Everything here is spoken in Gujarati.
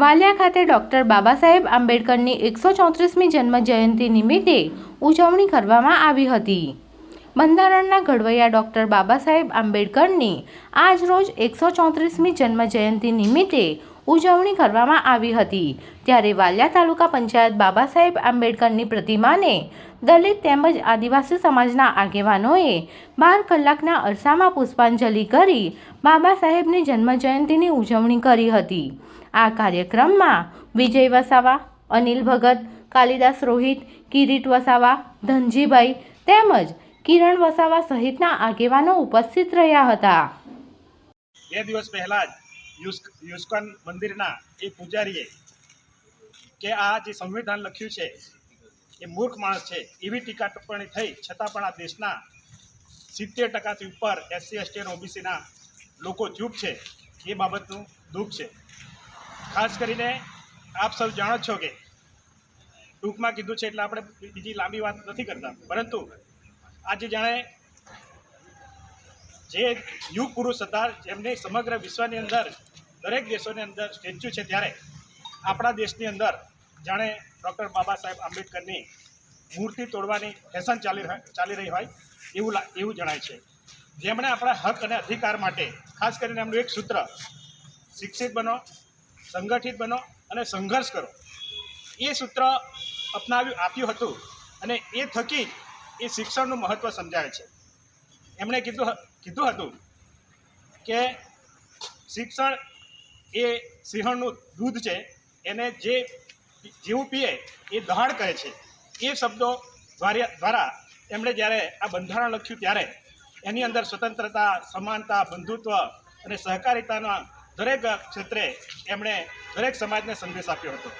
વાલિયા ખાતે ડૉક્ટર બાબા સાહેબ આંબેડકરની એકસો ચોત્રીસમી જન્મ જયંતિ નિમિત્તે ઉજવણી કરવામાં આવી હતી. બંધારણના ઘડવૈયા ડૉક્ટર બાબા સાહેબ આંબેડકરની આજ રોજ એકસો ચોત્રીસમી જન્મ જયંતિ નિમિત્તે ઉજવણી કરવામાં આવી હતી. ત્યારે વાલિયા તાલુકા પંચાયત બાબા સાહેબ આંબેડકરની પ્રતિમાને દલિત તેમજ આદિવાસી સમાજના આગેવાનોએ બાર કલાકના અરસામાં પુષ્પાંજલિ કરી બાબા સાહેબની જન્મજયંતિની ઉજવણી કરી હતી. આ કાર્યક્રમમાં વિજય વસાવા, અનિલ ભગત, કાલિદાસ રોહિત, કિરીટ વસાવા, ધનજીભાઈ તેમજ કિરણ વસાવા સહિતના આગેવાનો ઉપસ્થિત રહ્યા હતા. બે દિવસ પહેલા જ યુસ્કોન મંદિરના એ પૂજારીએ કે આ જે સંવિધાન લખ્યું છે, એ મૂર્ખ માણસ છે, એવી ટીકા ટિપ્પણી થઈ, છતાં પણ આ દેશના સિત્તેર ટકાથી ઉપર એસસી, એસટી અને ઓબીસીના લોકો ચૂપ છે. એ બાબતનું દુઃખ છે. ખાસ કરીને આપ સૌ જાણો છો કે ટૂંકમાં કીધું છે એટલે આપણે બીજી લાંબી વાત નથી કરતા. પરંતુ આજે જાણે જે યુગ પુરુષ હતા, જેમને સમગ્ર વિશ્વની અંદર, દરેક દેશોની અંદર સ્ટેચ્યુ છે ત્યારે આપણા દેશની અંદર જાણે ડૉક્ટર બાબા સાહેબ આંબેડકરની મૂર્તિ તોડવાની ફેશન ચાલી ચાલી રહી હોય એવું એવું જણાય છે. જેમણે આપણા હક અને અધિકાર માટે, ખાસ કરીને એમનું એક સૂત્ર, શિક્ષિત બનો, સંગઠિત બનો અને સંઘર્ષ કરો, એ સૂત્ર અપનાવ્યું, આપ્યું હતું અને એ થકી એ શિક્ષણનું મહત્ત્વ સમજાવે છે. એમણે કીધું કીધું હતું કે શિક્ષણ એ સિંહણનું દૂધ છે, એને જે જેવું પીએ એ દહાડ કરે છે. એ શબ્દો દ્વારા એમણે જ્યારે આ બંધારણ લખ્યું ત્યારે એની અંદર સ્વતંત્રતા, સમાનતા, બંધુત્વ અને સહકારિતાના દરેક ક્ષેત્રે એમણે દરેક સમાજને સંદેશ આપ્યો હતો.